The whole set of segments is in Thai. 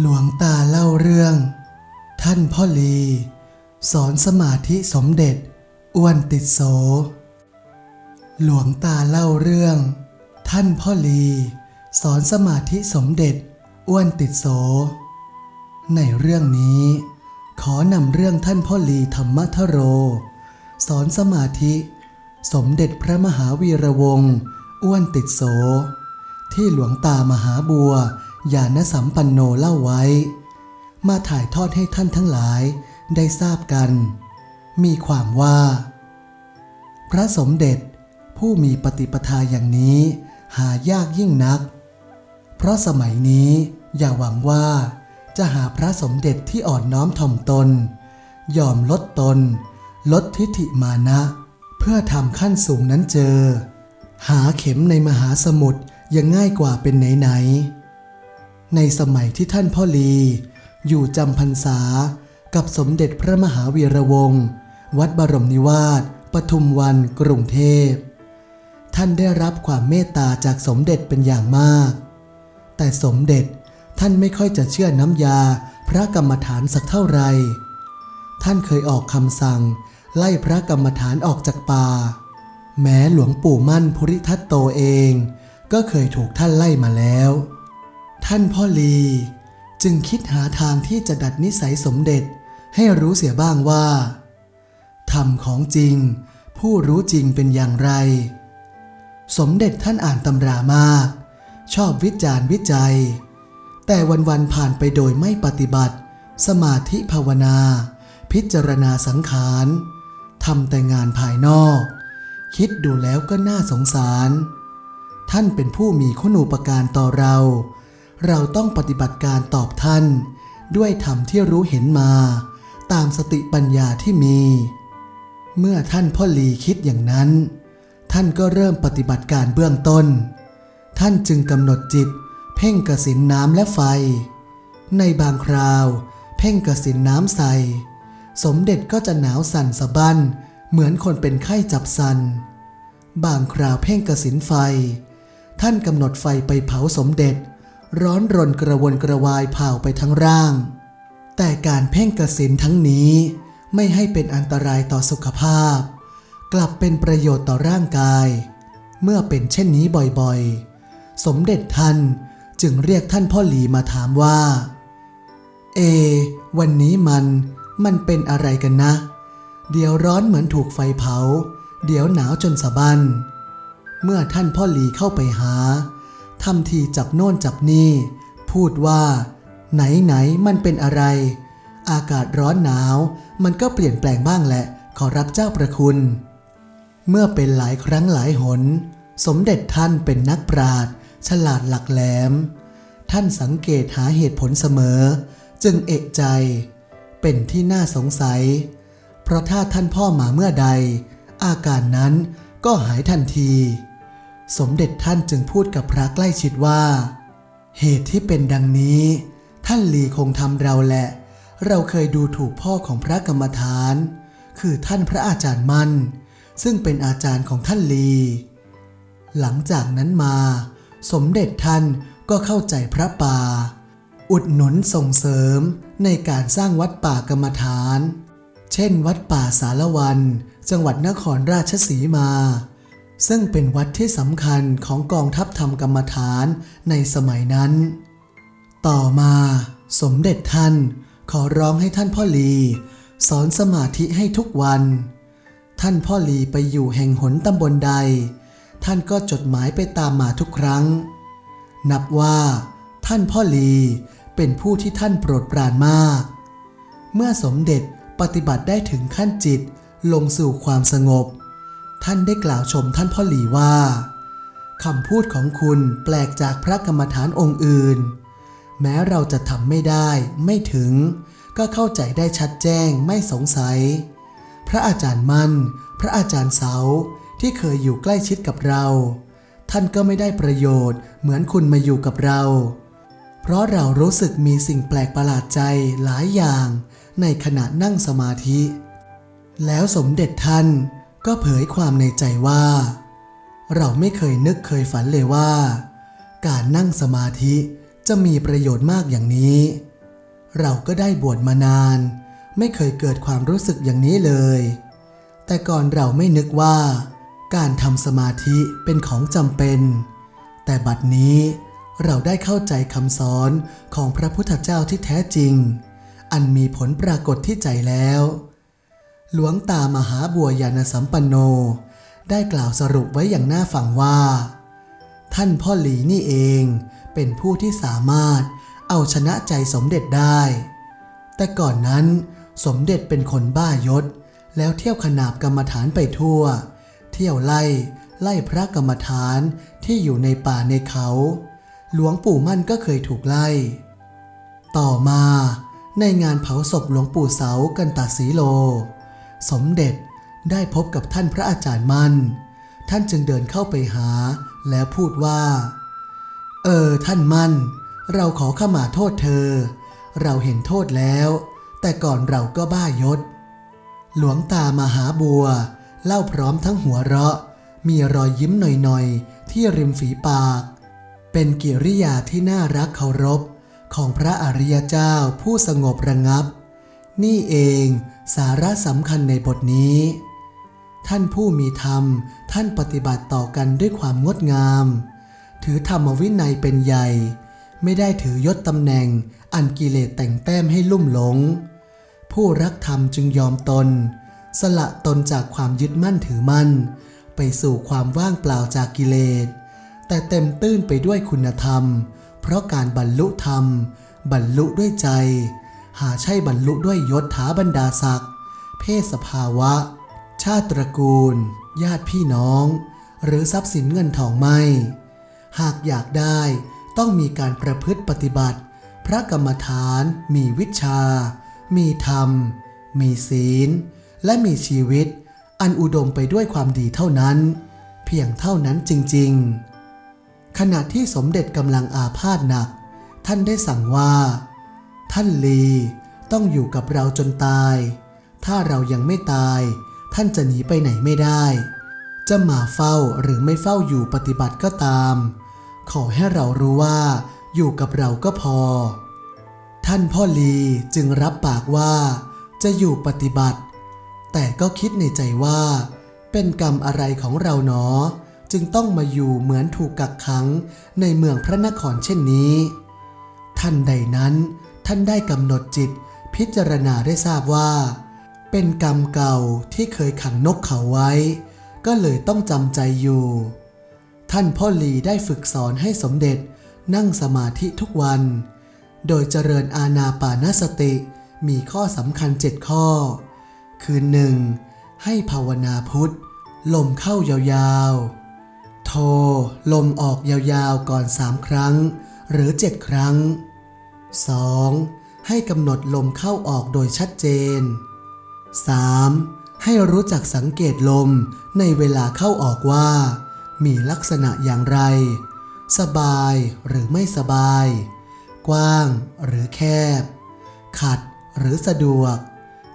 หลวงตาเล่าเรื่อง ท่านพ่อลี สอนสมาธิสมเด็จ อ้วนติดโส หลวงตาเล่าเรื่อง ท่านพ่อลี สอนสมาธิสมเด็จ อ้วนติดโส ในเรื่องนี้ ขอนำเรื่องท่านพ่อลีธรรมทโร สอนสมาธิ สมเด็จพระมหาวีระวงศ์อ้วนติดโส ที่หลวงตามหาบัว ญาณสัมปันโนเล่าไว้ มาถ่ายทอดให้ท่านทั้งหลายได้ทราบกัน มีความว่า พระสมเด็จผู้มีปฏิปทาอย่างนี้หายากยิ่งนัก เพราะสมัยนี้อย่าหวังว่าจะหาพระสมเด็จที่อ่อนน้อมถ่อมตน ยอมลดตน ลดทิฐิมานะ เพื่อทำขั้นสูงนั้นเจอ หาเข็มในมหาสมุทรยังง่ายกว่าเป็นไหนๆ ในสมัยที่ท่านพ่อลี อยู่จำพรรษากับสมเด็จพระมหาวีระวงศ์วัดบรมนิวาสปทุมวันกรุงเทพ ท่านได้รับความเมตตาจากสมเด็จเป็นอย่างมาก แต่สมเด็จท่านไม่ค่อยจะเชื่อน้ำยาพระกรรมฐานสักเท่าไหร่ท่านเคยออกคำสั่ง ไล่พระกรรมฐานออกจากป่า แม้หลวงปู่มั่นภูริทัตโตเอง ก็เคยถูกท่านไล่มาแล้ว ท่านพ่อลี จึงคิดหาทางที่จะดัดนิสัยสมเด็จให้รู้เสียบ้างว่าธรรมของจริง ผู้รู้จริงเป็นอย่างไร สมเด็จท่านอ่านตำรามาก ชอบวิจารณ์วิจัย แต่วันๆผ่านไปโดยไม่ปฏิบัติ สมาธิภาวนา พิจารณาสังขารทำแต่งานภายนอก คิดดูแล้วก็น่าสงสาร ท่านเป็นผู้มีคุณูปการต่อเรา เราต้องปฏิบัติการตอบท่าน ด้วยธรรมที่รู้เห็นมา ตามสติปัญญาที่มี เมื่อท่านพ่อหลีคิดอย่างนั้น ท่านก็เริ่มปฏิบัติการเบื้องต้น ท่านจึงกำหนดจิต เพ่งกระสินน้ำและไฟ ในบางคราว เพ่งกระสินน้ำใสสมเด็จก็จะหนาวสั่นสะบั้น เหมือนคนเป็นไข้จับสัน บางคราวเพ่งกระสินไฟ ท่านกำหนดไฟไปเผาสมเด็จ ร้อนรนกระวนกระวายเผาไปทั้งร่าง แต่การเพ่งกสินทั้งนี้ไม่ให้เป็นอันตรายต่อสุขภาพ กลับเป็นประโยชน์ต่อร่างกาย เมื่อเป็นเช่นนี้บ่อยๆ สมเด็จท่านจึงเรียกท่านพ่อหลีมาถามว่า เอ วันนี้มันมันเป็นอะไรกันนะ เดี๋ยวร้อนเหมือนถูกไฟเผา เดี๋ยวหนาวจนสะบันเมื่อท่านพ่อหลีเข้าไปหา ทำทีจับโน่นจับนี่ พูดว่า ไหนไหนมันเป็นอะไร อากาศร้อนหนาว มันก็เปลี่ยนแปลงบ้างแหละ ขอรับเจ้าประคุณ เมื่อเป็นหลายครั้งหลายหน สมเด็จท่านเป็นนักปราชญ์ฉลาดหลักแหลม ท่านสังเกตหาเหตุผลเสมอ จึงเอกใจ เป็นที่น่าสงสัย เพราะถ้าท่านพ่อมาเมื่อใด อาการนั้นก็หายทันที สมเด็จท่านจึงพูดกับพระใกล้ชิดว่า เหตุที่เป็นดังนี้ ท่านหลีคงทำเราแหละ เราเคยดูถูกพ่อของพระกรรมฐาน คือท่านพระอาจารย์มั่น ซึ่งเป็นอาจารย์ของท่านลี หลังจากนั้นมา สมเด็จท่านก็เข้าใจพระป่า อุดหนุนส่งเสริมในการสร้างวัดป่ากรรมฐาน เช่น วัดป่าสารวัน จังหวัดนครราชสีมา ซึ่งเป็นวัดที่สำคัญของกองทัพธรรมกรรมฐานในสมัยนั้น ต่อมาสมเด็จท่านขอร้องให้ท่านพ่อลี สอนสมาธิให้ทุกวัน ท่านพ่อลีไปอยู่แห่งหนตำบลใด ท่านก็จดหมายไปตามมาทุกครั้ง นับว่าท่านพ่อลีเป็นผู้ที่ท่านโปรดปรานมาก เมื่อสมเด็จปฏิบัติได้ถึงขั้นจิตลงสู่ความสงบ ท่านได้กล่าวชมท่านพ่อหลีว่าคำพูดของคุณแปลกจากพระกรรมฐานองค์อื่น แม้เราจะทำไม่ได้ ไม่ถึง ก็เข้าใจได้ชัดแจ้งไม่สงสัย พระอาจารย์มั่นพระอาจารย์เสาที่เคยอยู่ใกล้ชิดกับเรา ท่านก็ไม่ได้ประโยชน์ เหมือนคุณมาอยู่กับเรา เพราะเรารู้สึกมีสิ่งแปลกประหลาดใจหลายอย่างในขณะนั่งสมาธิ แล้วสมเด็จท่าน ก็เผยความในใจว่า เราไม่เคยนึกเคยฝันเลยว่า การนั่งสมาธิจะมีประโยชน์มากอย่างนี้ เราก็ได้บวชมานาน ไม่เคยเกิดความรู้สึกอย่างนี้เลย แต่ก่อนเราไม่นึกว่า การทำสมาธิเป็นของจำเป็น แต่บัดนี้เราได้เข้าใจคำสอนของพระพุทธเจ้าที่แท้จริง อันมีผลปรากฏที่ใจแล้ว หลวงตามหาบัวยานสัมปันโน ได้กล่าวสรุปไว้อย่างน่าฟังว่า ท่านพ่อหลีนี่เองเป็นผู้ที่สามารถเอาชนะใจสมเด็จได้ แต่ก่อนนั้นสมเด็จเป็นคนบ้ายศ แล้วเที่ยวขนาบกรรมฐานไปทั่ว เที่ยวไล่ไล่พระกรรมฐานที่อยู่ในป่าในเขา หลวงปู่มั่นก็เคยถูกไล่ ต่อมาในงานเผาศพหลวงปู่เสากันตาสีโล สมเด็จได้พบกับท่านพระอาจารย์มัน ท่านจึงเดินเข้าไปหาแล้วพูดว่า เออท่านมัน เราขอขมาโทษเธอ เราเห็นโทษแล้ว แต่ก่อนเราก็บ้ายศ หลวงตามหาบัว เล่าพร้อมทั้งหัวเราะ มีรอยยิ้มหน่อยๆ ที่ริมฝีปาก เป็นกิริยาที่น่ารักเคารพของพระอริยเจ้าผู้สงบระงับ นี่เองสาระสำคัญในบทนี้ ท่านผู้มีธรรมท่านปฏิบัติต่อกันด้วยความงดงาม ถือธรรมวินัยเป็นใหญ่ ไม่ได้ถือยศตำแหน่ง อันกิเลสแต่งแต้มให้ลุ่มหลง ผู้รักธรรมจึงยอมตน สละตนจากความยึดมั่นถือมั่น ไปสู่ความว่างเปล่าจากกิเลส แต่เต็มตื้นไปด้วยคุณธรรม เพราะการบรรลุธรรม บรรลุด้วยใจ หาใช่บรรลุด้วยยศถาบรรดาศักดิ์เพศสภาวะ ชาติตระกูล ญาติพี่น้อง หรือทรัพย์สินเงินทองไม่ หากอยากได้ต้องมีการประพฤติปฏิบัติ พระกรรมฐาน มีวิชา มีธรรม มีศีล และมีชีวิต อันอุดมไปด้วยความดีเท่านั้น เพียงเท่านั้นจริง ๆ ขณะที่สมเด็จกำลังอาพาธหนัก ท่านได้สั่งว่า ท่านลีต้องอยู่กับเราจนตาย ถ้าเรายังไม่ตาย ท่านจะหนีไปไหนไม่ได้ จะมาเฝ้าหรือไม่เฝ้าอยู่ปฏิบัติก็ตาม ขอให้เรารู้ว่า อยู่กับเราก็พอ ท่านพ่อลีจึงรับปากว่า จะอยู่ปฏิบัติ แต่ก็คิดในใจว่า เป็นกรรมอะไรของเราหนอ จึงต้องมาอยู่เหมือนถูกกักขังในเมืองพระนครเช่นนี้ ท่านใดนั้น ท่านได้กำหนดจิตพิจารณาได้ทราบว่า เป็นกรรมเก่าที่เคยขังนกเขาไว้ ก็เลยต้องจำใจอยู่ ท่านพ่อหลีได้ฝึกสอนให้สมเด็จนั่งสมาธิทุกวัน โดยเจริญอาณาปานสติมีข้อสำคัญเจ็ดข้อ คือหนึ่งให้ภาวนาพุทธลมเข้ายาวๆ โท ลมออกยาวๆก่อนสามครั้ง หรือเจ็ดครั้ง 2. ให้กำหนดลมเข้าออกโดยชัดเจน 3. ให้รู้จักสังเกตลมในเวลาเข้าออกว่า มีลักษณะอย่างไร สบายหรือไม่สบาย กว้างหรือแคบ ขัดหรือสะดวก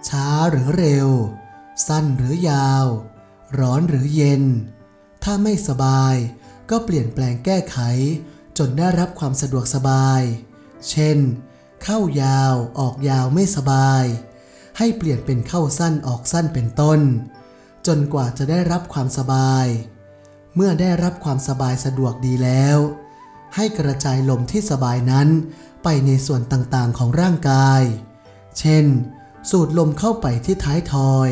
ช้าหรือเร็ว สั้นหรือยาว ร้อนหรือเย็น ถ้าไม่สบายก็เปลี่ยนแปลงแก้ไข จนได้รับความสะดวกสบาย เช่น เข้ายาวออกยาวไม่สบาย ให้เปลี่ยนเป็นเข้าสั้นออกสั้นเป็นต้น จนกว่าจะได้รับความสบาย เมื่อได้รับความสบายสะดวกดีแล้ว ให้กระจายลมที่สบายนั้นไปในส่วนต่างๆของร่างกาย เช่น สูดลมเข้าไปที่ท้ายทอย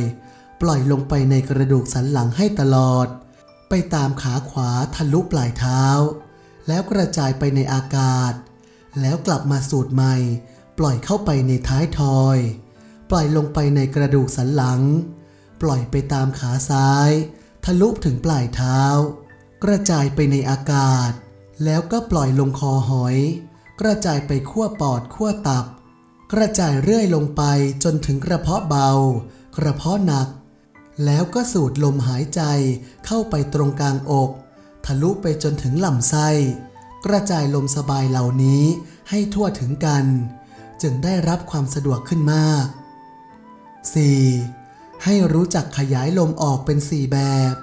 ปล่อยลงไปในกระดูกสันหลังให้ตลอด ไปตามขาขวาทะลุปลายเท้า แล้วกระจายไปในอากาศ แล้วกลับมาสูดใหม่ ปล่อยเข้าไปในท้ายทอย ปล่อยลงไปในกระดูกสันหลัง ปล่อยไปตามขาซ้าย ทะลุถึงปลายเท้า กระจายไปในอากาศ แล้วก็ปล่อยลงคอหอย กระจายไปขั้วปอดขั้วตับ กระจายเรื่อยลงไปจนถึงกระเพาะเบา กระเพาะหนัก แล้วก็สูดลมหายใจเข้าไปตรงกลางอก ทะลุไปจนถึงลำไส้ กระจายลมสบายเหล่านี้ให้ทั่วถึงกัน จึงได้รับความสะดวกขึ้นมาก 4. ให้รู้จักขยายลมออกเป็น 4 แบบ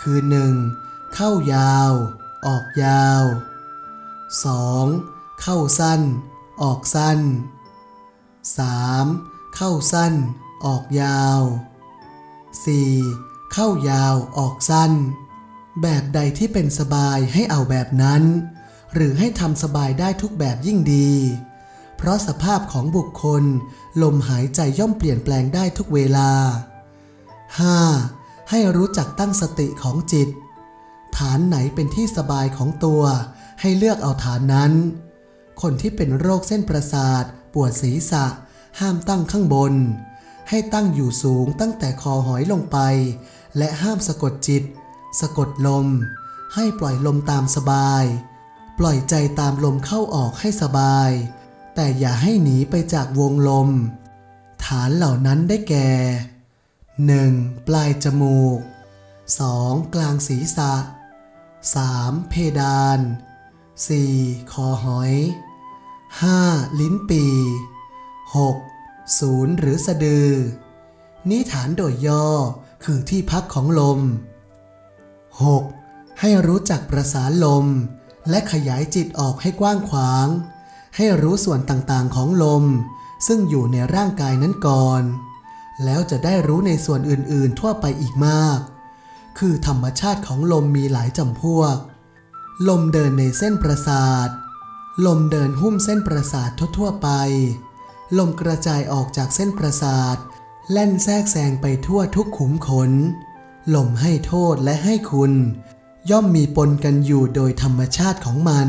คือ 1. เข้ายาว ออกยาว 2. เข้าสั้น ออกสั้น 3. เข้าสั้น ออกยาว 4. เข้ายาวออกสั้น แบบใดที่เป็นสบายให้เอาแบบนั้น หรือให้ทำสบายได้ทุกแบบยิ่งดี เพราะสภาพของบุคคล ลมหายใจย่อมเปลี่ยนแปลงได้ทุกเวลา 5. ให้รู้จักตั้งสติของจิต ฐานไหนเป็นที่สบายของตัว ให้เลือกเอาฐานนั้น คนที่เป็นโรคเส้นประสาท ปวดศีรษะ ห้ามตั้งข้างบน ให้ตั้งอยู่สูงตั้งแต่คอหอยลงไป และห้ามสะกดจิต สะกดลม ให้ปล่อยลมตามสบาย ปล่อยใจตามลมเข้าออกให้สบาย แต่อย่าให้หนีไปจากวงลม ฐานเหล่านั้นได้แก่ 1. ปลายจมูก 2. กลางศีรษะ 3. เพดาน 4. คอหอย 5. ลิ้นปี 6. ศูนย์หรือสะดือ นิฐานโดยย่อคือที่พักของลม 6. ให้รู้จักประสานลม และขยายจิตออกให้กว้างขวาง ให้รู้ส่วนต่างๆของลม ซึ่งอยู่ในร่างกายนั้นก่อน แล้วจะได้รู้ในส่วนอื่นๆทั่วไปอีกมาก คือธรรมชาติของลมมีหลายจำพวก ลมเดินในเส้นประสาท ลมเดินหุ้มเส้นประสาททั่วๆไป ลมกระจายออกจากเส้นประสาท แล่นแทรกแซงไปทั่วทุกขุมขน ลมให้โทษและให้คุณ ย่อมมีปนกันอยู่โดยธรรมชาติของมัน